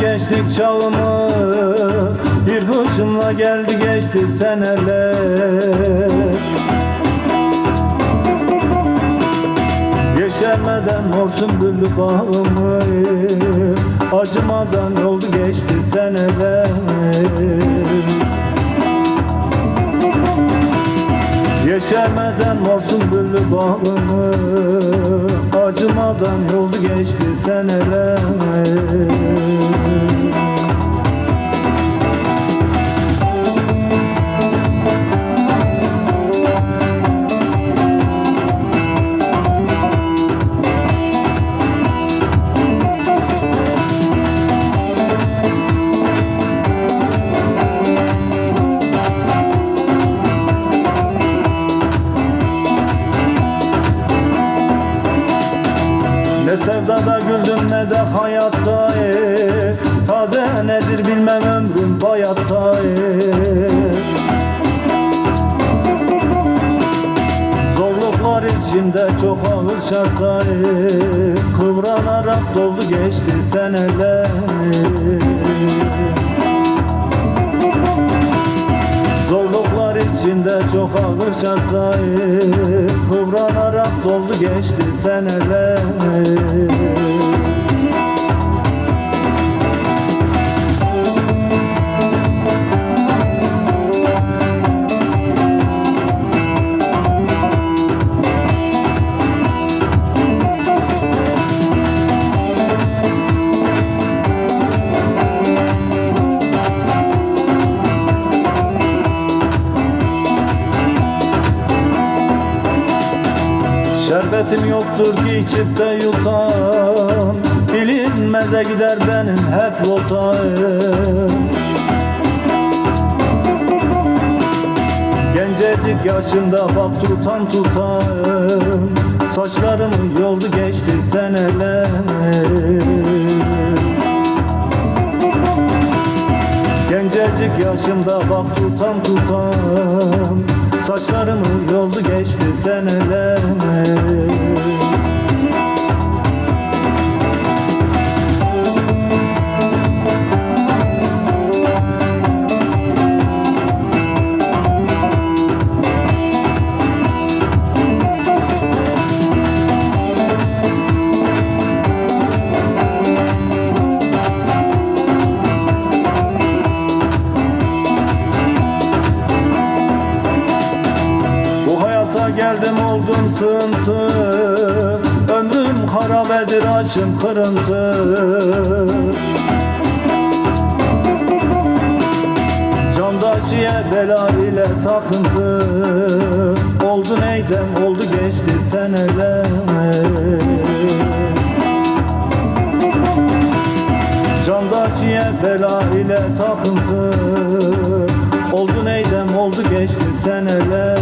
gençlik çağımı. Bir hışımla geldi geçti seneler. Yeşermeden mor sümbüllü bağımı. Acımadan oldu geçti seneler Yeşermeden mor sümbüllü bağımı Acımadan oldu geçti seneler Ne sevdada güldüm ne de hayatta e. Taze nedir bilmem ömrüm bayatta e. Zorluklar içinde çok ağır şartlar e. Kıvranarak doldu geçti seneler Zorluklar içinde çok ağır şartlar Kıvranarak doldu geçti seneler Şerbetim yoktur ki içip de yutan Bilinmeze gider benim hep rotayım Gencecik yaşımda bak tutan tutan Saçlarımı yoldu geçti seneler. Gencecik yaşımda bak tutan tutan Saçlarımı yoldu geçti seneler oldum sığıntı Ömrüm harabedir aşım kırıntı. Candaşiye bela ile takıntı. Oldu neydem oldu geçti seneler. Candaşiye bela ile takıntı. Oldu neydem oldu geçti seneler